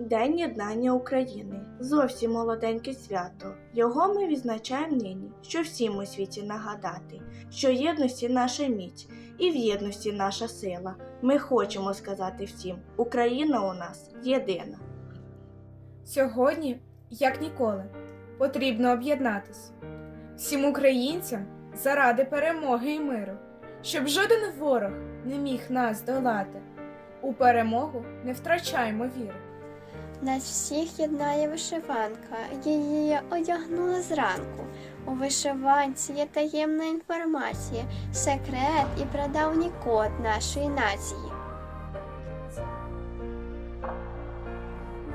День єднання України зовсім молоденьке свято. Його ми відзначаємо нині, що всім у світі нагадати, що єдності наша міць і в єдності наша сила. Ми хочемо сказати всім: Україна у нас єдина. Сьогодні, як ніколи, потрібно об'єднатись всім українцям заради перемоги і миру, щоб жоден ворог не міг нас долати. У перемогу не втрачаймо віри. Нас всіх єднає вишиванка, її я одягнула зранку. У вишиванці є таємна інформація, секрет і прадавній код нашої нації.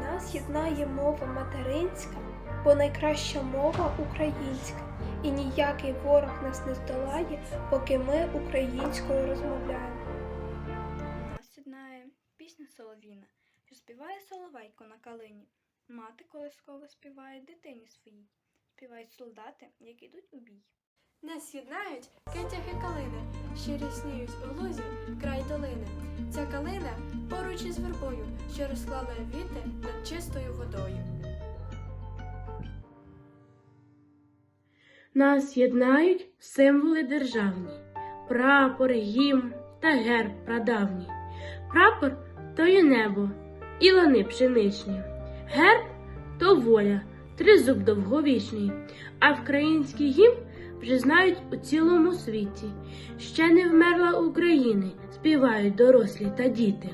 Нас єднає мова материнська, бо найкраща мова українська, і ніякий ворог нас не здолає, поки ми українською розмовляємо. Нас єднає пісня солов'їна, що співає соловейко на калині. Мати колисково співає дитині своїй, співають солдати, як ідуть у бій. Нас єднають кетяги калини, що рясніють у лузі край долини. Ця калина поруч із вербою, що розклала віти над чистою водою. Нас єднають символи державні, прапор, гімн та герб прадавній. Прапор то є небо і лани пшеничні. Герб то воля, тризуб довговічний, а український гімн вже знають у цілому світі. Ще не вмерла України, співають дорослі та діти.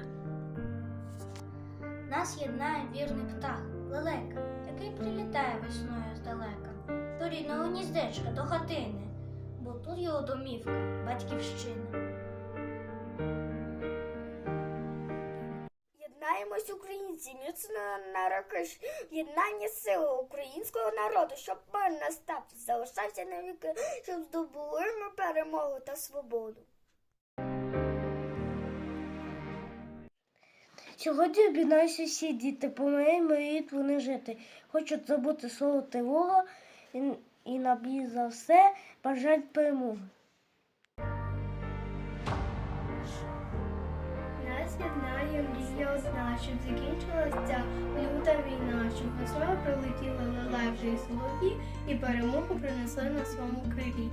Нас єднає вірний птах, лелека, який прилітає весною здалека, до рідного гніздечка, до хатини, бо тут його домівка, батьківщина. Єднаємось, українці, міцно на роки. Єднання сили українського народу, щоб мир настав, залишався навіки, щоб здобули ми перемогу та свободу. Сьогодні об'єднаються всі діти, по моїй мріють вони жити. Хочуть забути слово тривога і, і набій за все бажають перемоги. Єднає мрія одна, закінчилася люта війна, щоб весною прилетіли лелеки і солов'ї і перемогу принесли на своєму крилі.